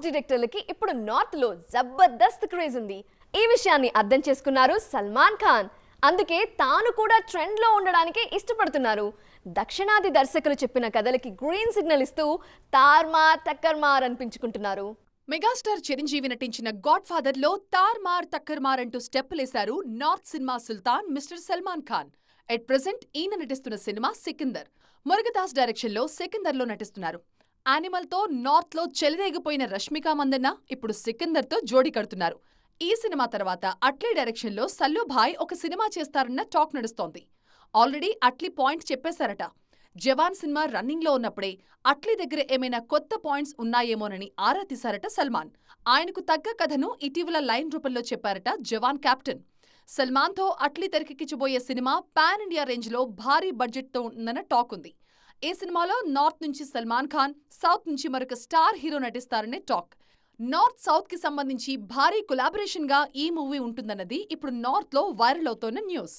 Top డైరెక్టర్లకి ఇప్పుడు నార్త్లో Jabardasth craze ఉంది. ఈ విషయాన్ని అర్థం చేసుకున్నారు సల్మాన్ ఖాన్. అందుకే తాను కూడా ట్రెండ్లో ఉండడానికి ఇష్టపడుతున్నారు. దక్షిణాది దర్శకులు చెప్పిన కథలకి గ్రీన్ సిగ్నల్ ఇస్తూ తార్మార్ టక్కర్మార్ అనిపించుకుంటున్నారు. మెగాస్టార్ చిరంజీవి నటించిన గాడ్ ఫాదర్లో తార్మార్ మార్ తక్కర్ మార్ అంటూ స్టెప్పులేశారు north cinema Sultan mister Salman Khan. At present ఈయన నటిస్తున్న సినిమా సికిందర్. మురుగదాస్ డైరెక్షన్లో సికిందర్లో నటిస్తున్నారు. యానిమల్తో నార్త్లో చెలరేగిపోయిన రష్మిక మందన్న ఇప్పుడు సికిందర్తో జోడీ కడుతున్నారు. ఈ సినిమా తర్వాత అట్లీ డైరెక్షన్లో సల్లుభాయ్ ఒక సినిమా చేస్తారన్న టాక్ నడుస్తోంది. ఆల్రెడీ అట్లీ పాయింట్ చెప్పేశారట. జవాన్ సినిమా రన్నింగ్లో ఉన్నప్పుడే అట్లీ దగ్గర ఏమైనా కొత్త పాయింట్స్ ఉన్నాయేమోనని ఆరా తీశారట సల్మాన్. ఆయనకు తగ్గ కథను ఇటీవల లైన్ రూపంలో చెప్పారట జవాన్ కెప్టెన్ సల్మాన్తో అట్లీ తెరకెక్కించబోయే సినిమా పాన్ ఇండియా రేంజ్లో భారీ బడ్జెట్తో ఉందన్న టాక్ ఉంది. ఈ సినిమాలో నార్త్ నుంచి సల్మాన్ ఖాన్ సౌత్ నుంచి మరొక స్టార్ హీరో నటిస్తారనే టాక్. నార్త్ సౌత్కి సంబంధించి భారీ కొలాబరేషన్గా ఈ మూవీ ఉంటుందన్నది ఇప్పుడు నార్త్లో వైరల్ అవుతోన్న న్యూస్.